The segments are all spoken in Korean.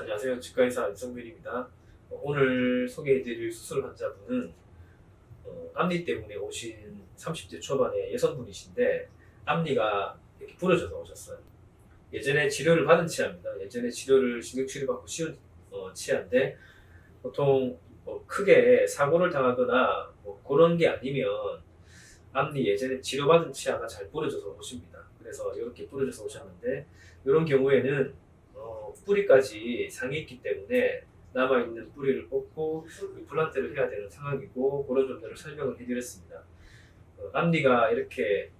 안녕하세요. 치과의사 이성균입니다. 어, 오늘 소개해드릴 수술 환자분은 어, 앞니 때문에 오신 30대 초반의 여성분이신데 앞니가 이렇게 부러져서 오셨어요. 예전에 치료를 받은 치아입니다. 예전에 치료를 신경치료 받고 쉬운 어, 치아인데 보통 뭐 크게 사고를 당하거나 뭐 그런 게 아니면 앞니 예전에 치료받은 치아가 잘 부러져서 오십니다. 그래서 이렇게 부러져서 오셨는데 이런 경우에는 어, 뿌리까지 상해 있기 때문에 남아 있는 뿌리를 뽑고 임플란트를 해야 되는 상황이고 그런 점들을 설명을 해드렸습니다. 어, 앞니가 이렇게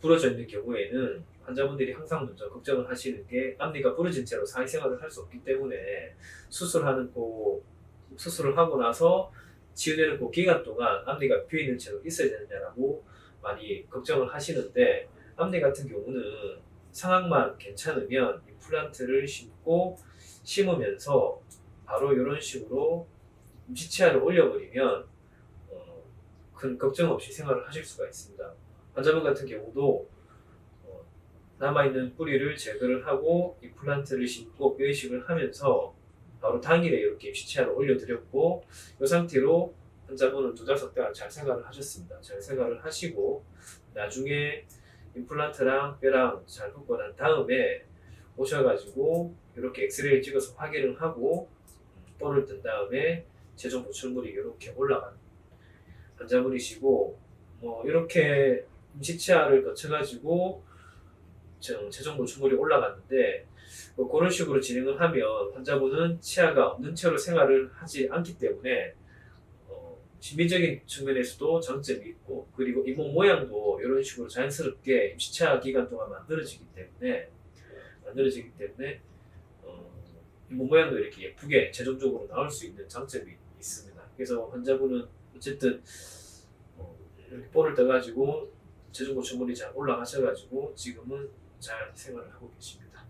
부러져 있는 경우에는 환자분들이 항상 먼저 걱정을 하시는 게 앞니가 부러진 채로 사회생활을 할 수 없기 때문에 수술하는 그 수술을 하고 나서 치유되는 그 기간 동안 앞니가 비어 있는 채로 있어야 되느냐라고 많이 걱정을 하시는데 앞니 같은 경우는 상황만 괜찮으면 임플란트를 심고 심으면서 바로 이런 식으로 임시치아를 올려버리면 어, 큰 걱정 없이 생활을 하실 수가 있습니다. 환자분 같은 경우도 어, 남아있는 뿌리를 제거를 하고 임플란트를 심고 뼈이식을 하면서 바로 당일에 이렇게 임시치아를 올려드렸고 이 상태로 환자분은 두 달, 석달잘 생활을 하셨습니다. 잘 생활을 하시고 나중에 임플란트랑 뼈랑 잘 붙고 난 다음에 오셔가지고 이렇게 엑스레이를 찍어서 확인을 하고 볼을 뜬 다음에 최종 보출물이 이렇게 올라간 환자분이시고 뭐 이렇게 임시치아를 거쳐가지고 저- 최종 보출물이 올라갔는데 뭐 그런 식으로 진행을 하면 환자분은 치아가 없는 채로 생활을 하지 않기 때문에 어, 심리적인 측면에서도 장점이 있고 그리고 잇몸 모양도 이런 식으로 자연스럽게 임시치아 기간 동안 만들어지기 때문에 만들어지기 때문에 어, 잇몸 모양도 이렇게 예쁘게 최종적으로 나올 수 있는 장점이 있습니다. 그래서 환자분은 어쨌든 어, 이렇게 볼을 떠가지고 최종 보충물이 잘 올라가셔가지고 지금은 잘 생활을 하고 계십니다.